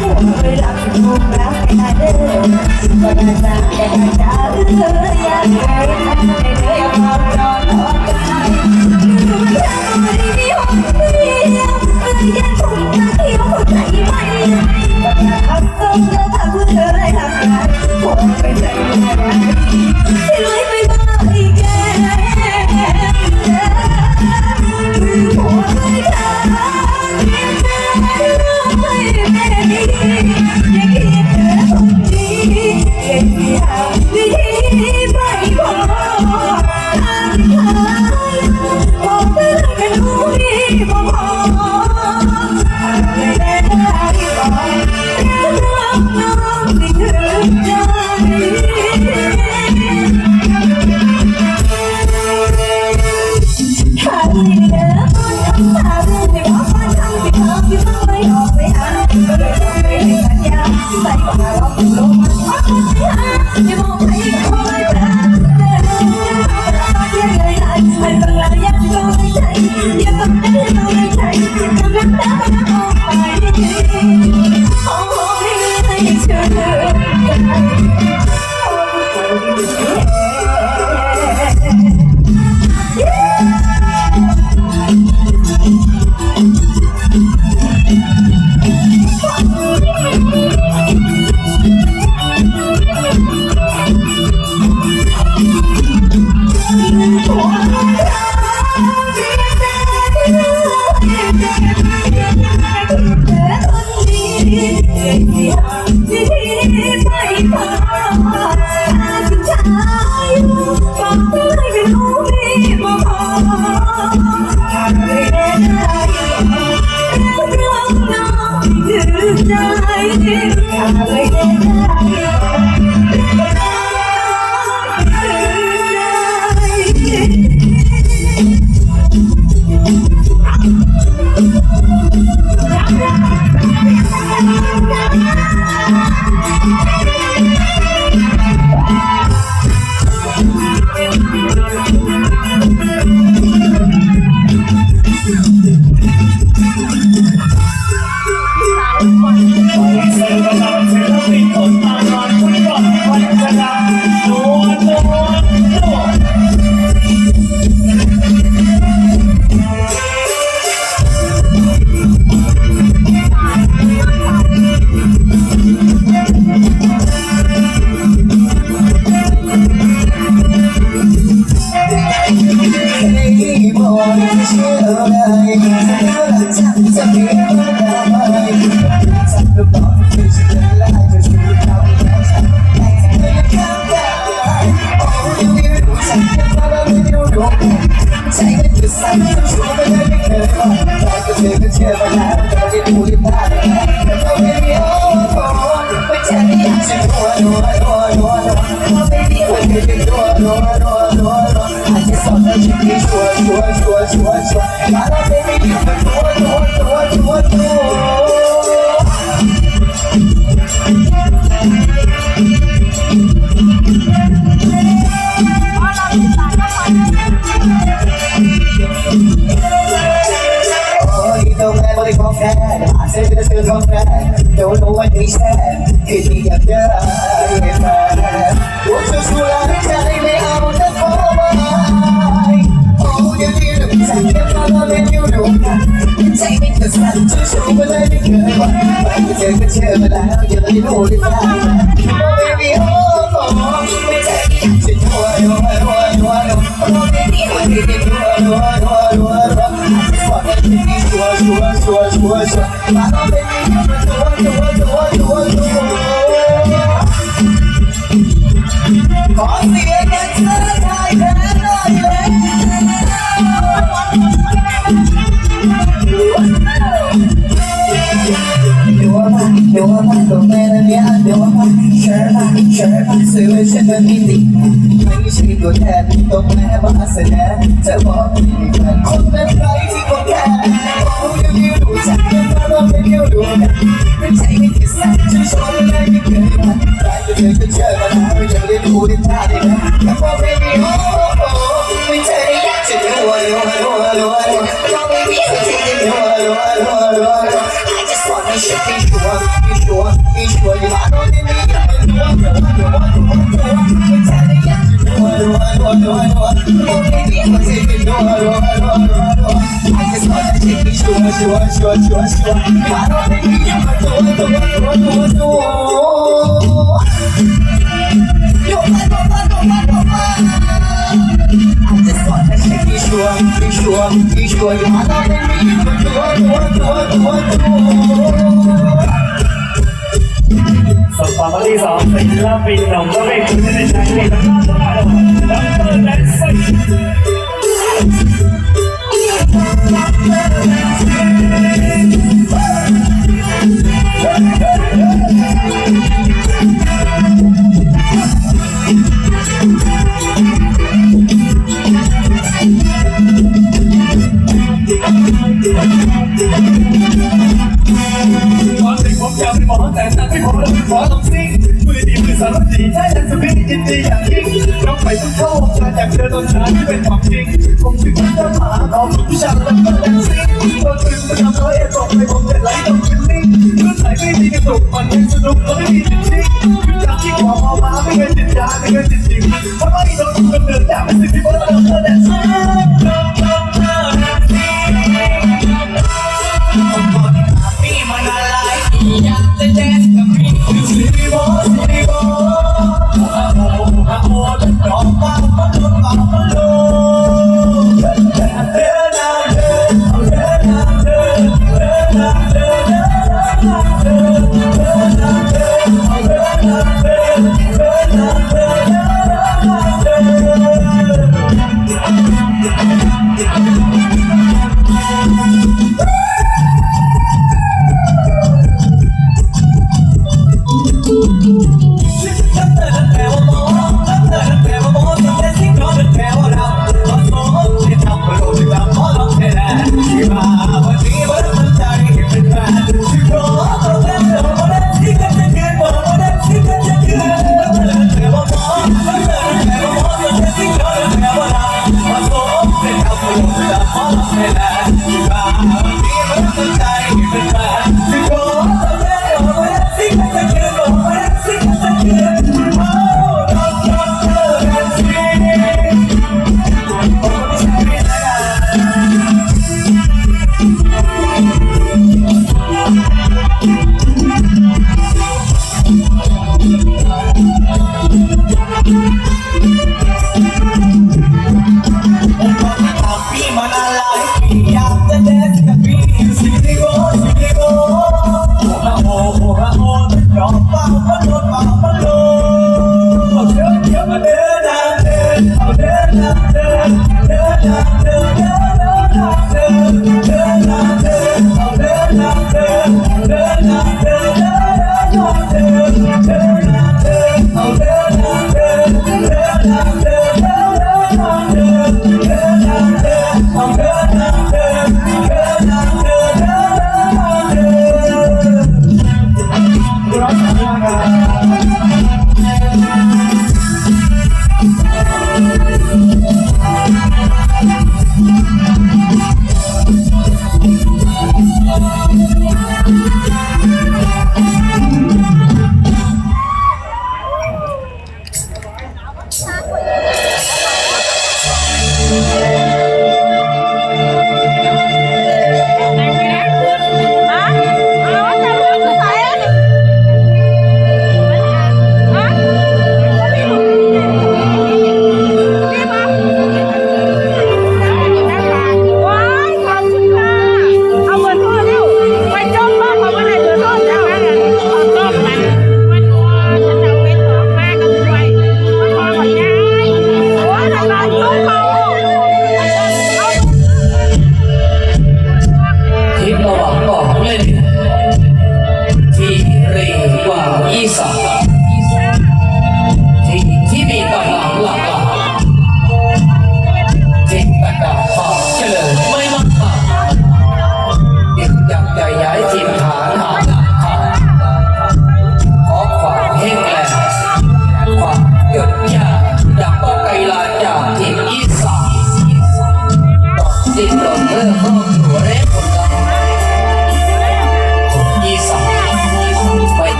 หัวไปรักถูกรักให้ด้เด้อก็ได้จากแต่จ้าเอออยากเจอทางในเองความจอดรอกันคือมันทำไม่มีห้องเดียวมันยังคง sure, sure, sure. My love, baby, you can do it, do it, do it, do ยังดีหนุ่มใจเก็บมาแล้วเล่นอยู่ดูกันใจไม่เคยสั่นจะชูมาเลยไม่เคยหวั่นไปเจอก็เชื่อมาแล้วอย่าได้รู้ที่แท้ Oh baby oh oh ไม่ใช่อยากจะรัวรัวรัวรัวรัว Oh baby oh baby รัวรัวรัวรัวรัว I just want that to be sure sure sure sure sure My love baby you can do it do it do it do it do it ขอเสียง ชิญมาสื่อฉันเป็นมิติไม่ใช่ตัวแทนตรงแม่มาแสดงจะบอกมีแฟนคนเป็นใครที่ก็แค่โอ้ยไม่รู้จักกันมาเราไม่รู้ดูกันไม่ใช่ไม่คิดสั่งจะชวนอะไรไม่เคยมาใครจะเจอก็เจอมาแล้วไม่เจอได้ดูได้ท่าได้นะแต่พอไม่มีโอ้โหไม่ใช่อยากจะรัวรัวรัวรัวรัวพอไม่มีสักทีรัวรัวรัว I just wanna shit, be sure, be sure, be sure you are on the knee. Sure, sure, sure, sure, sure. You are on the knee. You want, do, do, do, do, do, do. You want, do, do, do, do, do. I just wanna shit, be sure, be sure, be sure you are on the knee. You want, do, do, do, do, do, do. ส่วนต่อม ต้นชายที่เป็นของจริงผมจึงต้องหาเขาผู้ชายแล้วก็แดนซิ่งตัวตึงมันทำร้อยเอ็ดบอกให้ผมเด็ดไหลต้องขึ้นนิ่งเพื่อนไหนไม่มีกระตุกมันยังสนุกแล้วไม่มีติดชิงคือจากที่หัวพอมาไม่เคยติดยาไม่เคยติดจริงเพราะว่าอีโดนมันเดินจากเป็นสิ่งที่ผมต้องเจอแดนซิ่งพี่มันอะไรอยา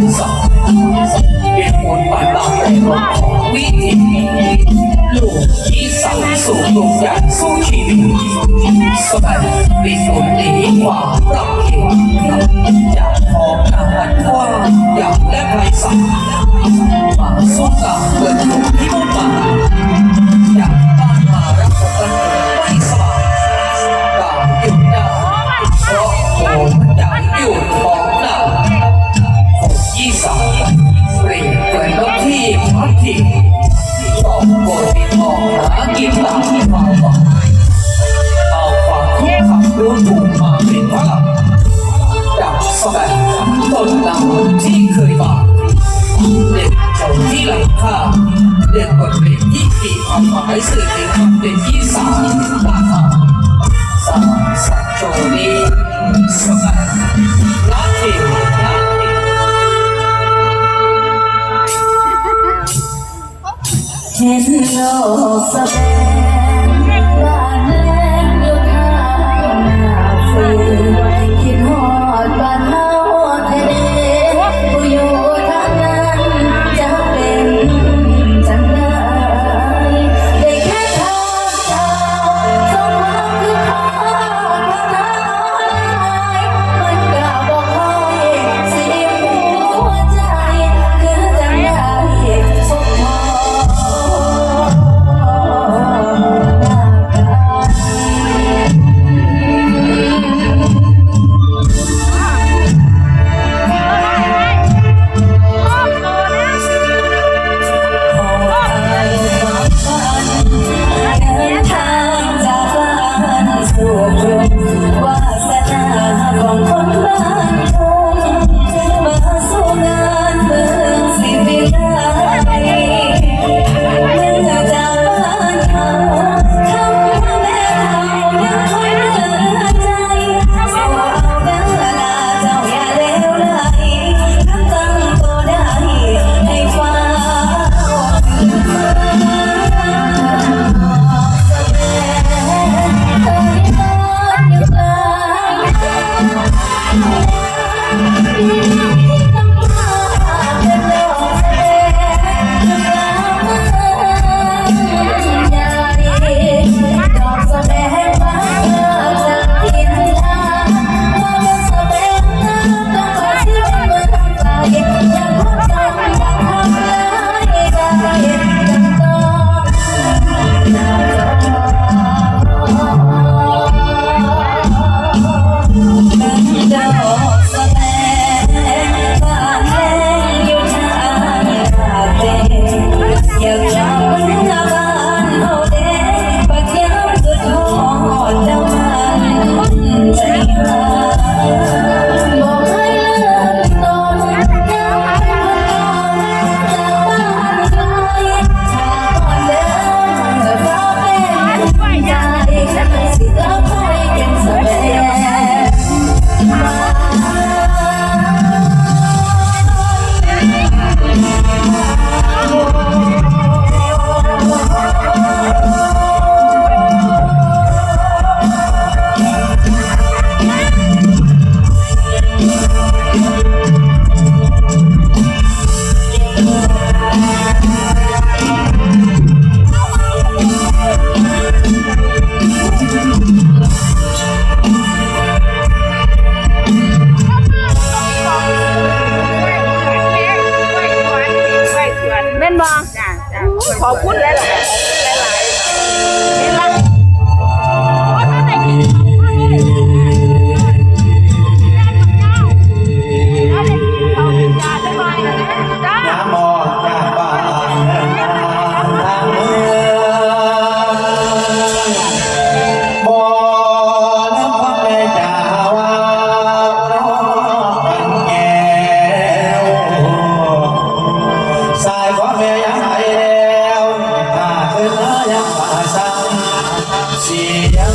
นสองเป็นผลป่อไปวิธีลูกที่สั่สู่ลูกอย่างสู้ชีสบายวิสุทธิกว่าตับเข็มจากพอกามันว่าอยากและไรสั่งมาสู้กั in the old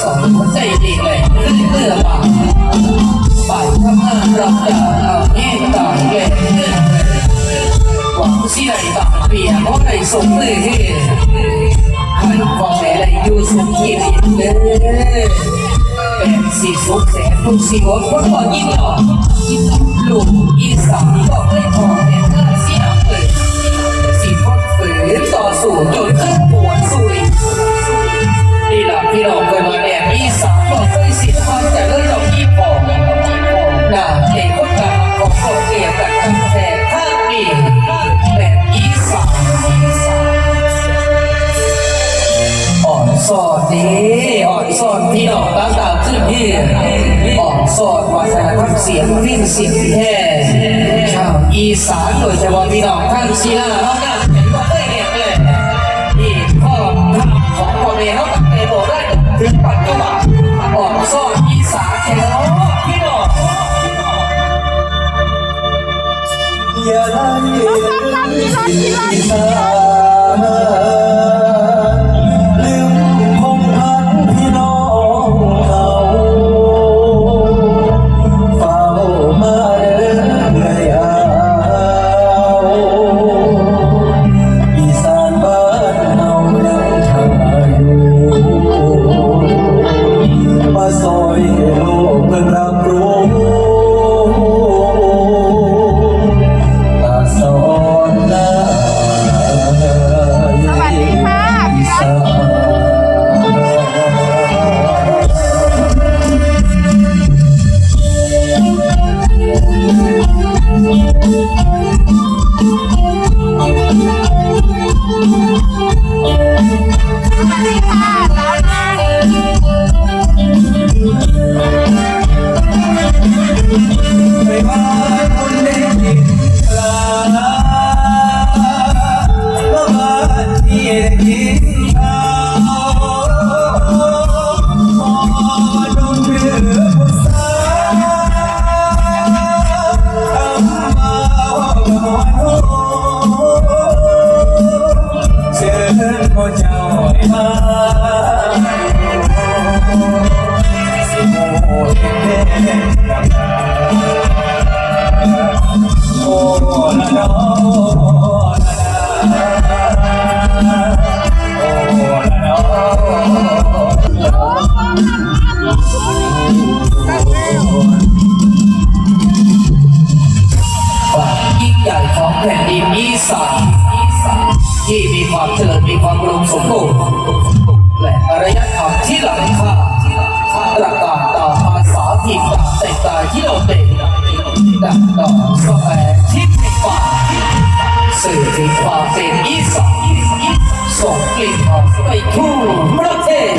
สองคนใจดีเลยเมื่อบ่ายบ่ายทำงานรับจ้างเอาแง่ตายแก่หวังสิได้บางเปียเพราะได้สมมือให้ให้ฟังแต่ได้อยู่สุขที่ดินเลยเป็นสีสุขแสนทุกสีหัวคนบ่ยิ้มหรอกลูกอีสานก็เคยพอ นี้อ่อนสอดพี่น้องตามตามขึ้นที่อ่อนสอดวัฒนธรรมเสียงวิ่งเสียงแท้ชาวอีสานโดยเฉพาะพี่น้องทั้งศิลาเขาหน้าเห็นว่าเคยเห็นเลยที่พ่อทำของพ่อแม่เขาตั้งแต่โบราณถึงปัจจุบันออกซ่อนอีสานแค่น้องพี่น้องอย่าได้อีสาน มีความอุดมสมบูรณ์และอารยธรรมที่หลังค่าตระการตาภาษาถิ่นตางแต่งกายที่เราเด่นดังดอกสแปรที่ในฝ่าสื่อถึงความเป็นอีสานส่งกลิ่นหอมไปทั่วประเทศ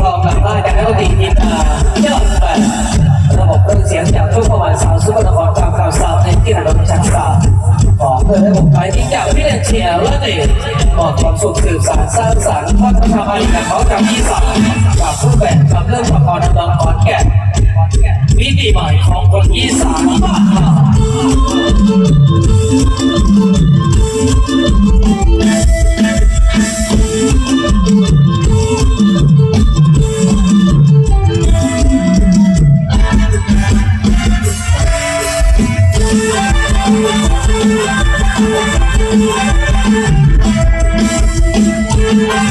ทองหลังบ้านจากนักดนตรีทีมงานยอดแปดระบบเครื่องเสียงจากทุกประมาณสาวซุปเปอร์นครกลางข่าวสาวในที่ระดับจักรสาของเพื่อให้ผมไปที่จากพี่เลนเชียร์และเด็กมอบความสุขสืบสานสร้างสรรค์พัฒนาบริการของจากที่สามจากผู้แบ่งกับเรื่องประกอบเมืองขอนแก่นมิติใหม่ของคนอีสานบ้านเรา